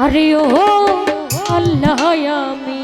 আরে ও আল্লাহ আমি